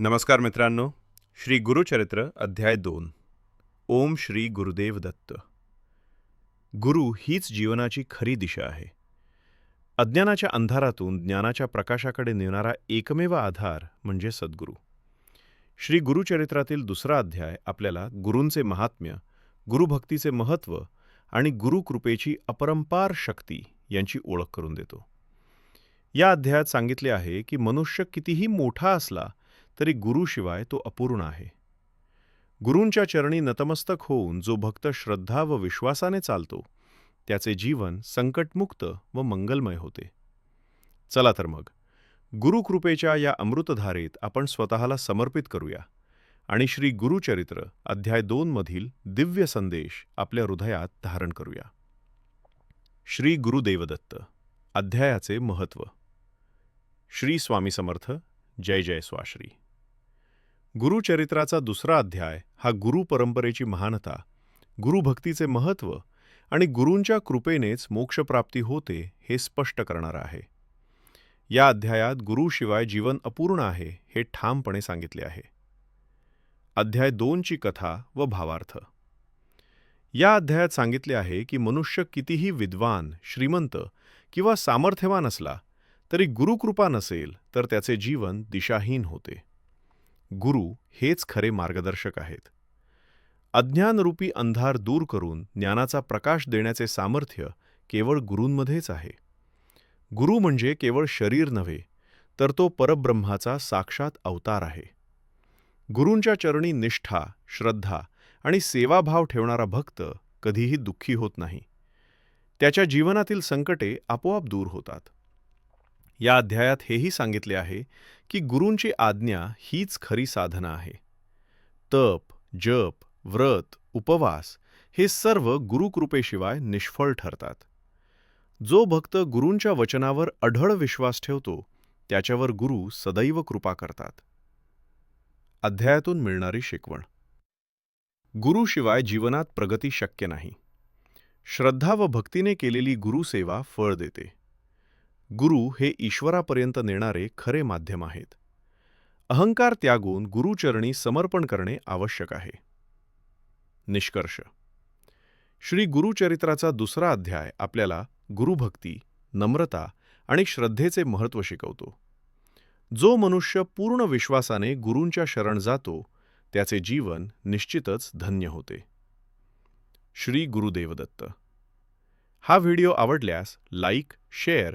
नमस्कार मित्रांनो. श्री गुरुचरित्र अध्याय दोन. ओम श्री गुरुदेव दत्त. गुरु हीच जीवनाची खरी दिशा आहे. अज्ञानाच्या अंधारातून ज्ञानाच्या प्रकाशाकडे नेणारा एकमेव आधार म्हणजे सद्गुरू. श्री गुरुचरित्रातील दुसरा अध्याय आपल्याला गुरूंचे महात्म्य गुरुभक्तीचे महत्त्व आणि गुरुकृपेची अपरंपार शक्ती यांची ओळख करून देतो. या अध्यायात सांगितले आहे की मनुष्य कितीही मोठा असला तरी गुरुशिवाय तो अपूर्ण आहे. गुरूंच्या चरणी नतमस्तक होऊन जो भक्त श्रद्धा व विश्वासाने चालतो त्याचे जीवन संकटमुक्त व मंगलमय होते. चला तर मग गुरुकृपेच्या या अमृतधारेत आपण स्वतःला समर्पित करूया आणि श्री गुरुचरित्र अध्याय दोन मधील दिव्य संदेश आपल्या हृदयात धारण करूया. श्री गुरुदेवदत्त अध्यायाचे महत्त्व श्री स्वामी समर्थ जय जय स्वाश्री. गुरुचरित्राचा दुसरा अध्याय हा गुरु परंपरेची महानता. गुरुभक्तीचे महत्त्व आणि गुरूंच्या कृपेनेच मोक्षप्राप्ती होते हे स्पष्ट करणार आहे. या अध्यायात गुरुशिवाय जीवन अपूर्ण आहे हे ठामपणे सांगितले आहे. अध्याय दोनची कथा व भावार्थ. या अध्यायात सांगितले आहे की मनुष्य कितीही विद्वान श्रीमंत किंवा सामर्थ्यवान असला तरी गुरुकृपा नसेल तर त्याचे जीवन दिशाहीन होते. गुरु हेच खरे मार्गदर्शक आहेत. अज्ञानरूपी अंधार दूर करून ज्ञानाचा प्रकाश देण्याचे सामर्थ्य केवळ गुरूंमध्येच आहे. गुरु म्हणजे केवळ शरीर नव्हे तर तो परब्रह्माचा साक्षात अवतार आहे. गुरूंच्या चरणी निष्ठा श्रद्धा आणि सेवाभाव ठेवणारा भक्त कधीही दुःखी होत नाही. त्याच्या जीवनातील संकटे आपोआप दूर होतात. या अध्यायात हेही सांगितले आहे की गुरूंची आज्ञा हीच खरी साधना आहे. तप जप व्रत उपवास हे सर्व गुरुकृपेशिवाय निष्फळ ठरतात. जो भक्त गुरूंच्या वचनावर अढळ विश्वास ठेवतो त्याच्यावर गुरु सदैव कृपा करतात. अध्यायातून मिळणारी शिकवण. गुरुशिवाय जीवनात प्रगती शक्य नाही. श्रद्धा व भक्तीने केलेली गुरुसेवा फळ देते. गुरु हे ईश्वरापर्यंत नेणारे खरे माध्यम आहेत. अहंकार त्यागून गुरुचरणी समर्पण करणे आवश्यक आहे. निष्कर्ष. श्री गुरुचरित्राचा दुसरा अध्याय आपल्याला गुरुभक्ती नम्रता आणि श्रद्धेचे महत्त्व शिकवतो. जो मनुष्य पूर्ण विश्वासाने गुरूंच्या शरण जातो त्याचे जीवन निश्चितच धन्य होते. श्री गुरुदेवदत्त. हा व्हिडिओ आवडल्यास लाईक शेअर